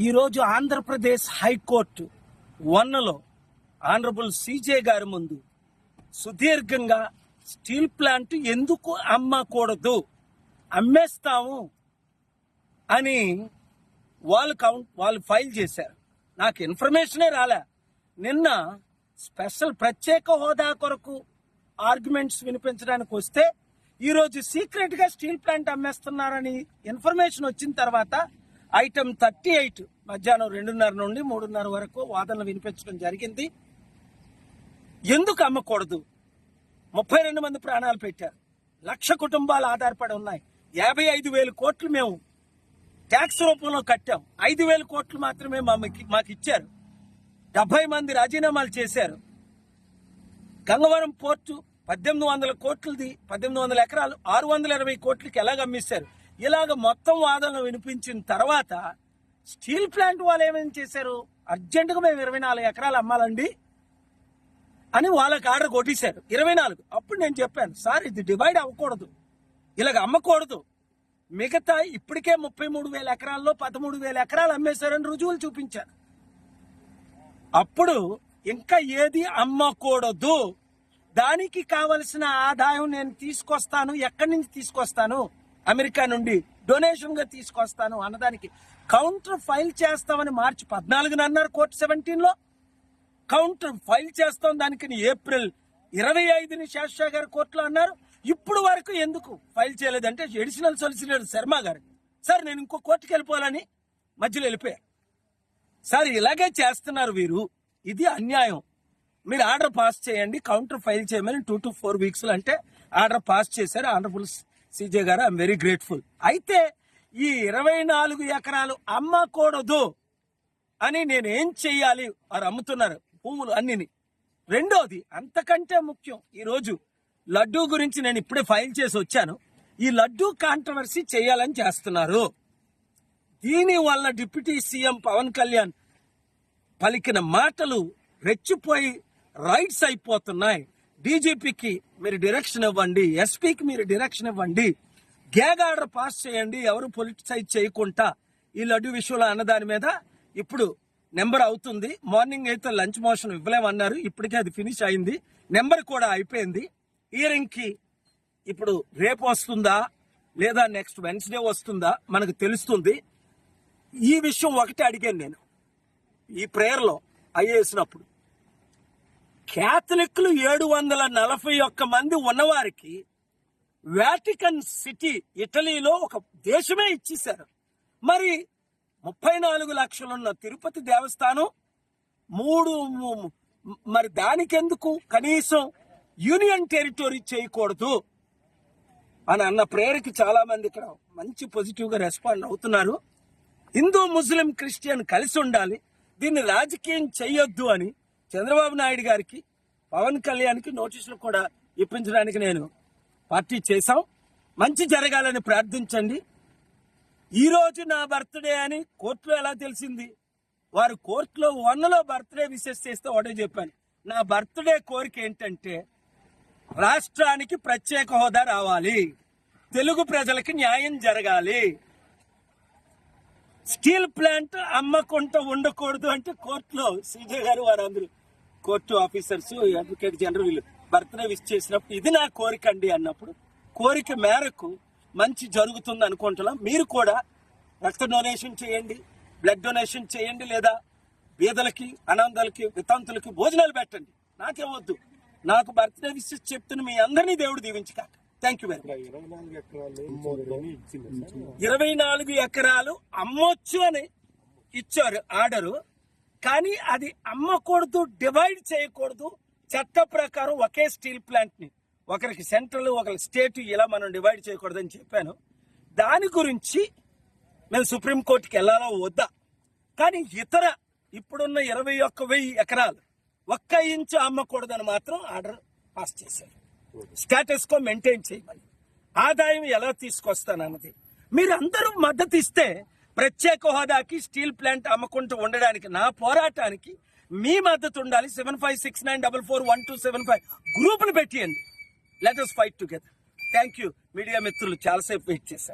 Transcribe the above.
ఈరోజు ఆంధ్రప్రదేశ్ హైకోర్టు వన్లో honourable CJ గారి ముందు సుదీర్ఘంగా స్టీల్ ప్లాంట్ ఎందుకు అమ్మకూడదు? అమ్మేస్తాము అని వాళ్ళు కౌంట్ వాళ్ళు ఫైల్ చేశారు. నాకు ఇన్ఫర్మేషనే రాలే. నిన్న స్పెషల్ ప్రత్యేక హోదా కొరకు ఆర్గ్యుమెంట్స్ వినిపించడానికి వస్తే ఈరోజు సీక్రెట్గా స్టీల్ ప్లాంట్ అమ్మేస్తున్నారని ఇన్ఫర్మేషన్ వచ్చిన తర్వాత ఐటమ్ థర్టీ ఎయిట్ మధ్యాహ్నం రెండున్నర నుండి మూడున్నర వరకు వాదనలు వినిపించడం జరిగింది. ఎందుకు అమ్మకూడదు? ముప్పై రెండు మంది ప్రాణాలు పెట్టారు. లక్ష కుటుంబాలు ఆధారపడి ఉన్నాయి. యాభై ఐదు వేల కోట్లు మేము ట్యాక్స్ రూపంలో కట్టాం. ఐదు వేల కోట్లు మాత్రమే మాకు మాకు ఇచ్చారు. డెబ్బై మంది రాజీనామాలు చేశారు. గంగవరం పోర్టు పద్దెనిమిది వందల కోట్లది పద్దెనిమిది వందల ఎకరాలు ఆరు వందల ఇరవై కోట్లకి ఎలాగ అమ్మిస్తారు ఇలాగ మొత్తం వాదనలు వినిపించిన తర్వాత స్టీల్ ప్లాంట్ వాళ్ళు ఏమేం చేశారు? అర్జెంటుగా మేము ఇరవై నాలుగు ఎకరాలు అమ్మాలండి అని వాళ్ళకి ఆర్డర్ కొట్టేశారు. ఇరవై నాలుగు. అప్పుడు నేను చెప్పాను సార్ ఇది డివైడ్ అవ్వకూడదు. ఇలాగ అమ్మకూడదు. మిగతా ఇప్పటికే ముప్పై మూడు వేల ఎకరాల్లో పదమూడు వేల ఎకరాలు అమ్మేశారని రుజువులు చూపించారు. అప్పుడు ఇంకా ఏది అమ్మకూడదు. దానికి కావలసిన ఆదాయం నేను తీసుకొస్తాను. ఎక్కడి నుంచి తీసుకొస్తాను? అమెరికా నుండి డొనేషన్గా తీసుకొస్తాను అన్నదానికి. కౌంటర్ ఫైల్ చేస్తామని మార్చి పద్నాలుగున అన్నారు కోర్టు సెవెంటీన్లో. కౌంటర్ ఫైల్ చేస్తాం దానికి ఏప్రిల్ ఇరవై ఐదుని శాస్త్ర గారు కోర్టులో అన్నారు. ఇప్పుడు వరకు ఎందుకు ఫైల్ చేయలేదంటే ఎడిషనల్ సొలిసిటర్ శర్మ గారు. సార్ నేను ఇంకో కోర్టుకి వెళ్ళిపోవాలని మధ్యలో వెళ్ళిపోయారు సార్ ఇలాగే చేస్తున్నారు వీరు. ఇది అన్యాయం. మీరు ఆర్డర్ పాస్ చేయండి కౌంటర్ ఫైల్ చేయమని టూ టు ఫోర్ వీక్స్లో అంటే ఆర్డర్ పాస్ చేశారు ఆనరబుల్ సీజే గారు ఐఎమ్ వెరీ గ్రేట్ఫుల్ అయితే ఈ ఇరవై నాలుగు ఎకరాలు అమ్మకూడదు అని నేను ఏం చెయ్యాలి? వారు అమ్ముతున్నారు భూములు అన్నిని. రెండోది అంతకంటే ముఖ్యం ఈరోజు లడ్డూ గురించి నేను ఇప్పుడే ఫైల్ చేసి వచ్చాను. ఈ లడ్డూ కాంట్రవర్సీ చేయాలని చేస్తున్నారు. దీని వల్ల డిప్యూటీ సీఎం పవన్ కళ్యాణ్ పలికిన మాటలు రెచ్చిపోయి రైట్స్ అయిపోతున్నాయి. డీజీపీకి మీరు డైరెక్షన్ ఇవ్వండి ఎస్పీకి మీరు డైరెక్షన్ ఇవ్వండి గ్యాగ్ ఆర్డర్ పాస్ చేయండి ఎవరు పొలిటిసైజ్ చేయకుండా ఈ లడ్డు విషయంలో అన్నదాని మీద ఇప్పుడు నెంబర్ అవుతుంది. మార్నింగ్ అయితే లంచ్ మోషన్ ఇవ్వలేమన్నారు. ఇప్పటికే అది ఫినిష్ అయింది. నెంబర్ కూడా అయిపోయింది. ఇయరింగ్కి ఇప్పుడు రేపు వస్తుందా? లేదా నెక్స్ట్ వెన్స్డే వస్తుందా? మనకు తెలుస్తుంది. ఈ విషయం ఒకటి అడిగాను నేను ఈ ప్రేయర్లో అయ్యేసినప్పుడు క్యాథలిక్లు ఏడు వందల నలభై ఒక్క మంది ఉన్నవారికి వాటికన్ సిటీ ఇటలీలో ఒక దేశమే ఇచ్చేశారు. మరి ముప్పై నాలుగు లక్షలున్న తిరుపతి దేవస్థానం మూడు మరి దానికెందుకు? కనీసం యూనియన్ టెరిటరీ చేయకూడదు అని అన్న ప్రేయర్కి చాలా మంది ఇక్కడ మంచి పాజిటివ్గా రెస్పాండ్ అవుతున్నారు. హిందూ ముస్లిం క్రిస్టియన్ కలిసి ఉండాలి. దీన్ని రాజకీయం చేయొద్దు అని చంద్రబాబు నాయుడు గారికి పవన్ కళ్యాణ్కి నోటీసులు కూడా ఇప్పించడానికి నేను పార్టీ చేశాం. మంచి జరగాలని ప్రార్థించండి. ఈరోజు నా బర్త్డే అని కోర్టులో ఎలా తెలిసింది? వారు కోర్టులో వన్లో బర్త్డే విషెస్ చేస్తే ఒకటే చెప్పాను. నా బర్త్డే కోరిక ఏంటంటే రాష్ట్రానికి ప్రత్యేక హోదా రావాలి. తెలుగు ప్రజలకి న్యాయం జరగాలి. స్టీల్ ప్లాంట్ అమ్మకుంట ఉండకూడదు అంటే కోర్టులో సీజే గారు వారందరూ కోర్టు ఆఫీసర్స్ అడ్వకేట్ జనరల్ వీళ్ళు బర్త్డే విష్ చేసినప్పుడు ఇది నా కోరిక అండి అన్నప్పుడు కోరిక మేరకు మంచి జరుగుతుంది అనుకుంటున్నాం. మీరు కూడా రక్త డొనేషన్ చేయండి బ్లడ్ డొనేషన్ చేయండి లేదా బీదలకి అనందలకి వితంతులకి భోజనాలు పెట్టండి. నాకేమొద్దు నాకు బర్త్డే విషెస్ చెప్తున్న మీ అందరినీ దేవుడు దీవించక థ్యాంక్ యూ వెరీ మచ్ ఇరవై నాలుగు ఎకరాలు ఇరవై నాలుగు ఎకరాలు అమ్మొచ్చు అని ఇచ్చారు ఆర్డరు. కానీ అది అమ్మకూడదు డివైడ్ చేయకూడదు. చట్ట ప్రకారం ఒకే స్టీల్ ప్లాంట్ని ఒకరికి సెంట్రల్ ఒకరికి స్టేట్ ఇలా మనం డివైడ్ చేయకూడదని చెప్పాను. దాని గురించి మేము సుప్రీంకోర్టుకి వెళ్ళాలా వద్దా? కానీ ఇతర ఇప్పుడున్న ఇరవై ఒక్క వెయ్యి ఎకరాలు ఒక్క ఇంచు అమ్మకూడదని మాత్రం ఆర్డర్ పాస్ చేశారు. స్టేటస్కో మెయింటైన్ చేయమని. ఆదాయం ఎలా తీసుకొస్తానన్నది. మీరందరూ మద్దతు ఇస్తే ప్రత్యేక హోదాకి స్టీల్ ప్లాంట్ అమ్మకుంటూ ఉండడానికి నా పోరాటానికి మీ మద్దతు ఉండాలి. Seven five six nine double four one two seven five గ్రూప్ను పెట్టియండి. Let us fight together thank you media మిత్రులు చాలాసేపు వెయిట్ చేశారు.